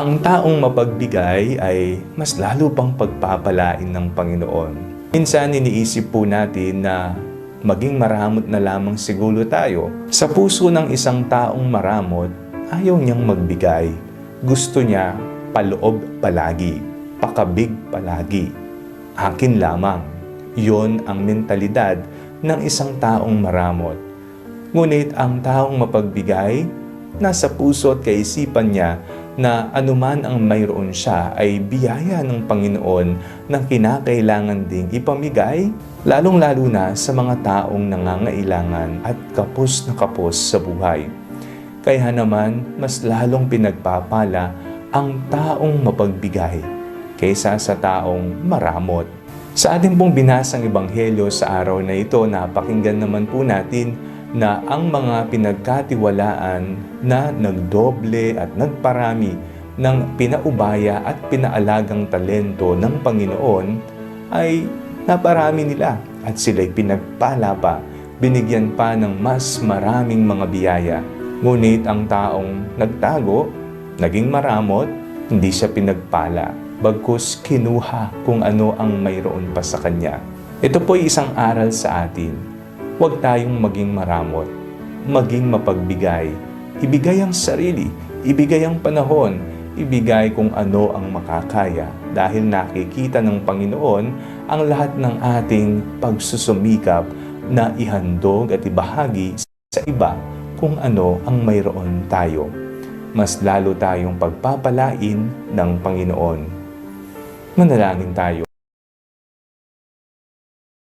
Ang taong mapagbigay ay mas lalo pang pagpapalain ng Panginoon. Minsan iniisip po natin na maging maramot na lamang siguro tayo. Sa puso ng isang taong maramot, ayaw niyang magbigay. Gusto niya paloob palagi, pakabig palagi. Akin lamang. Yon ang mentalidad ng isang taong maramot. Ngunit ang taong mapagbigay, nasa puso at kaisipan niya na anuman ang mayroon siya ay biyaya ng Panginoon na kinakailangan ding ipamigay, lalong-lalo na sa mga taong nangangailangan at kapos na kapos sa buhay. Kaya naman, mas lalong pinagpapala ang taong mapagbigay kaysa sa taong maramot. Sa ating pong binasang ebanghelyo sa araw na ito, napakinggan naman po natin na ang mga pinagkatiwalaan na nagdoble at nagparami ng pinaubaya at pinaalagang talento ng Panginoon ay naparami nila at sila'y pinagpala pa, binigyan pa ng mas maraming mga biyaya. Ngunit ang taong nagtago, naging maramot, hindi siya pinagpala, bagkus kinuha kung ano ang mayroon pa sa kanya. Ito po'y isang aral sa atin. Huwag tayong maging maramot, maging mapagbigay. Ibigay ang sarili, ibigay ang panahon, ibigay kung ano ang makakaya dahil nakikita ng Panginoon ang lahat ng ating pagsusumikap na ihandog at ibahagi sa iba kung ano ang mayroon tayo. Mas lalo tayong pagpapalain ng Panginoon. Manalangin tayo.